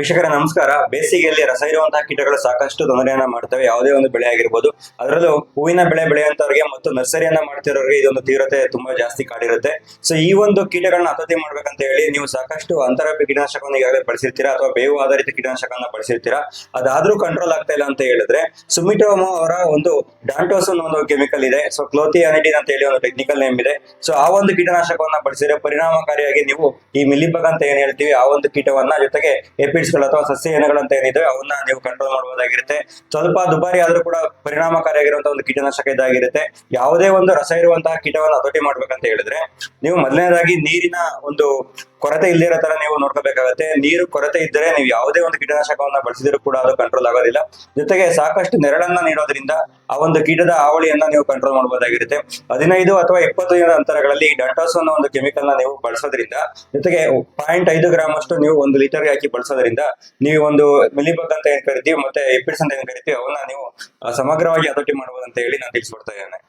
ವೀಕ್ಷಕರ, ನಮಸ್ಕಾರ. ಬೇಸಿಗೆಯಲ್ಲಿ ರಸ ಇರುವಂತಹ ಕೀಟಗಳು ಸಾಕಷ್ಟು ತೊಂದರೆಯನ್ನ ಮಾಡ್ತವೆ. ಯಾವುದೇ ಒಂದು ಬೆಳೆ ಆಗಿರ್ಬೋದು, ಅದರಲ್ಲೂ ಹೂವಿನ ಬೆಳೆ ಬೆಳೆಯುವಂತವ್ರಿಗೆ ಮತ್ತು ನರ್ಸರಿಯನ್ನ ಮಾಡ್ತಿರೋರಿಗೆ ಇದೊಂದು ತೀವ್ರತೆ ತುಂಬಾ ಜಾಸ್ತಿ ಕಾಡಿರುತ್ತೆ. ಸೊ ಈ ಒಂದು ಕೀಟಗಳನ್ನ ಅತತಿ ಮಾಡ್ಬೇಕಂತ ಹೇಳಿ ನೀವು ಸಾಕಷ್ಟು ಅಂತರ ಕೀಟನಾಶಕವನ್ನು ಈಗಾಗಲೇ ಬಳಸಿರ್ತೀರಾ ಅಥವಾ ಬೇವು ಆಧಾರಿತ ಕೀಟನಾಶಕವನ್ನ ಬಳಸಿರ್ತೀರಾ? ಅದಾದ್ರೂ ಕಂಟ್ರೋಲ್ ಆಗ್ತಾ ಇಲ್ಲ ಅಂತ ಹೇಳಿದ್ರೆ ಸುಮಿಟೋಮೋ ಅವರ ಒಂದು ಡಾಂಟೋಸ್ ಒಂದು ಕೆಮಿಕಲ್ ಇದೆ. ಸೊ ಕ್ಲೋಥಿಯಾನಿಟಿನ್ ಅಂತ ಹೇಳಿ ಒಂದು ಟೆಕ್ನಿಕಲ್ ನೇಮ್ ಇದೆ. ಸೊ ಆ ಒಂದು ಕೀಟನಾಶಕವನ್ನ ಬಳಸಿದ್ರೆ ಪರಿಣಾಮಕಾರಿಯಾಗಿ ನೀವು ಈ ಮಿಲಿಬಗ್ ಅಂತ ಏನ್ ಹೇಳ್ತೀವಿ, ಆ ಒಂದು ಕೀಟವನ್ನ ಜೊತೆಗೆ ಎಪಿಡ್ಸ್ಗಳು ಅಥವಾ ಸಸ್ಯ ಅಂತ ಏನಿದೆ ಅವನ್ನ ನೀವು ಕಂಟ್ರೋಲ್ ಮಾಡಬಹುದಾಗಿರುತ್ತೆ ಸ್ವಲ್ಪ ದುಬಾರಿ ಆದ್ರೂ ಕೂಡ ಪರಿಣಾಮಕಾರಿಯಾಗಿರುವಂತಹ ಒಂದು ಕೀಟನಾಶಕ ಇದಾಗಿರುತ್ತೆ. ಯಾವುದೇ ಒಂದು ರಸ ಇರುವಂತಹ ಕೀಟವನ್ನು ಹತೋಟಿ ಮಾಡ್ಬೇಕಂತ ಹೇಳಿದ್ರೆ, ನೀವು ಮೊದಲನೇದಾಗಿ ನೀರಿನ ಒಂದು ಕೊರತೆ ಇಲ್ದಿರೋ ತರ ನೀವು ನೋಡ್ಕೋಬೇಕಾಗತ್ತೆ. ನೀರು ಕೊರತೆ ಇದ್ದರೆ ನೀವು ಯಾವುದೇ ಒಂದು ಕೀಟನಾಶಕವನ್ನ ಬಳಸಿದ್ರು ಕೂಡ ಅದು ಕಂಟ್ರೋಲ್ ಆಗೋದಿಲ್ಲ. ಜೊತೆಗೆ ಸಾಕಷ್ಟು ನೆರಳನ್ನ ನೀಡೋದ್ರಿಂದ ಆ ಒಂದು ಕೀಟದ ಹಾವಳಿಯನ್ನ ನೀವು ಕಂಟ್ರೋಲ್ ಮಾಡಬಹುದಾಗಿರುತ್ತೆ ಹದಿನೈದು ಅಥವಾ ಇಪ್ಪತ್ತು ದಿನದ ಅಂತರಗಳಲ್ಲಿ ಡಂಟಾಸ್ ಅನ್ನೋ ಒಂದು ಕೆಮಿಕಲ್ನ ನೀವು ಬಳಸೋದ್ರಿಂದ, ಜೊತೆಗೆ ಪಾಯಿಂಟ್ ಐದು ಗ್ರಾಮ್ ಅಷ್ಟು ನೀವು ಒಂದು ಲೀಟರ್ಗೆ ಹಾಕಿ ಬಳಸೋದ್ರಿಂದ ನೀವು ಒಂದು ಮಿಲಿಬಗ್ ಅಂತ ಏನ್ ಕರಿತೀವಿ, ಮತ್ತೆ ಎಪಿಡ್ಸ್ ಅಂತ ಏನ್ ಕರಿತೀವಿ, ಅವನ್ನ ನೀವು ಸಮಗ್ರವಾಗಿ ಅದೊಟ್ಟಿ ಮಾಡಬಹುದು ಅಂತ ಹೇಳಿ ನಾನು ತಿಳಿಸ್ಕೊಡ್ತಾ ಇದ್ದೇನೆ.